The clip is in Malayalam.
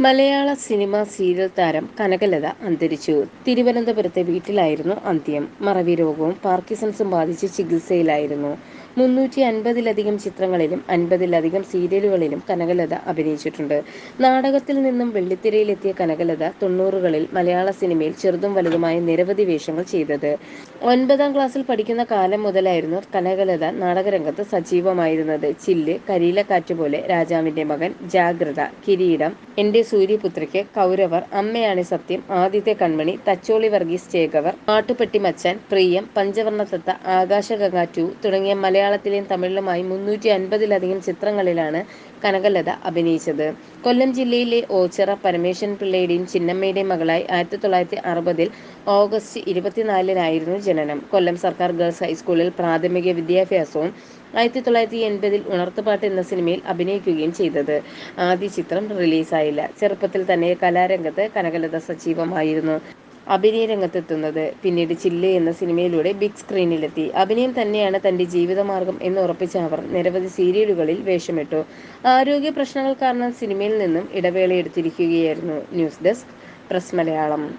മലയാള സിനിമ സീരിയൽ താരം കനകലത അന്തരിച്ചു. തിരുവനന്തപുരത്തെ വീട്ടിലായിരുന്നു അന്ത്യം. മറവി രോഗവും പാർക്കിസൺസും ബാധിച്ച് ചികിത്സയിലായിരുന്നു. മുന്നൂറ്റി അൻപതിലധികം ചിത്രങ്ങളിലും അൻപതിലധികം സീരിയലുകളിലും കനകലത അഭിനയിച്ചിട്ടുണ്ട്. നാടകത്തിൽ നിന്നും വെള്ളിത്തിരയിലെത്തിയ കനകലത തൊണ്ണൂറുകളിൽ മലയാള സിനിമയിൽ ചെറുതും വലുതുമായ നിരവധി വേഷങ്ങൾ ചെയ്തത്. ഒൻപതാം ക്ലാസ്സിൽ പഠിക്കുന്ന കാലം മുതലായിരുന്നു കനകലത നാടകരംഗത്ത് സജീവമായിരുന്നത്. ചില്ല് കരിയിലക്കാറ്റ് പോലെ രാജാവിന്റെ മകൻ ജാഗ്രത കിരീടം എന്റെ സൂര്യപുത്രയ്ക്ക് കൗരവർ അമ്മയാണ് സത്യം ആദ്യത്തെ കൺമണി തച്ചോളി വർഗീസ് ചേകവർ ആട്ടുപെട്ടി മച്ചൻ പ്രിയം പഞ്ചവർണ തത്ത ആകാശഗംഗ ടു തുടങ്ങിയ മലയാളത്തിലെയും തമിഴിലുമായി മുന്നൂറ്റി അൻപതിലധികം ചിത്രങ്ങളിലാണ് കനകലത അഭിനയിച്ചത്. കൊല്ലം ജില്ലയിലെ ഓച്ചിറ പരമേശ്വരൻ പിള്ളയുടെയും ചിന്നമ്മയുടെയും മകളായി ആയിരത്തി തൊള്ളായിരത്തി അറുപതിൽ ഓഗസ്റ്റ് ഇരുപത്തിനാലിനായിരുന്നു ജനനം. കൊല്ലം സർക്കാർ ഗേൾസ് ഹൈസ്കൂളിൽ പ്രാഥമിക വിദ്യാഭ്യാസവും ആയിരത്തി തൊള്ളായിരത്തി എൺപതിൽ ഉണർത്തുപാട്ട് എന്ന സിനിമയിൽ അഭിനയിക്കുകയും ചെയ്തത്. ആദ്യ ചിത്രം റിലീസായില്ല. ചെറുപ്പത്തിൽ തന്നെ കലാരംഗത്ത് കനകലത സജീവമായിരുന്നു. അഭിനയ രംഗത്തെത്തുന്നത്. പിന്നീട് ചില്ല് എന്ന സിനിമയിലൂടെ ബിഗ് സ്ക്രീനിലെത്തി. അഭിനയം തന്നെയാണ് തന്റെ ജീവിതമാർഗം എന്ന് ഉറപ്പിച്ച അവർ നിരവധി സീരിയലുകളിൽ വേഷമിട്ടു. ആരോഗ്യ പ്രശ്നങ്ങൾ കാരണം സിനിമയിൽ നിന്നും ഇടവേള എടുത്തിരിക്കുകയായിരുന്നു news desk press Malayalam.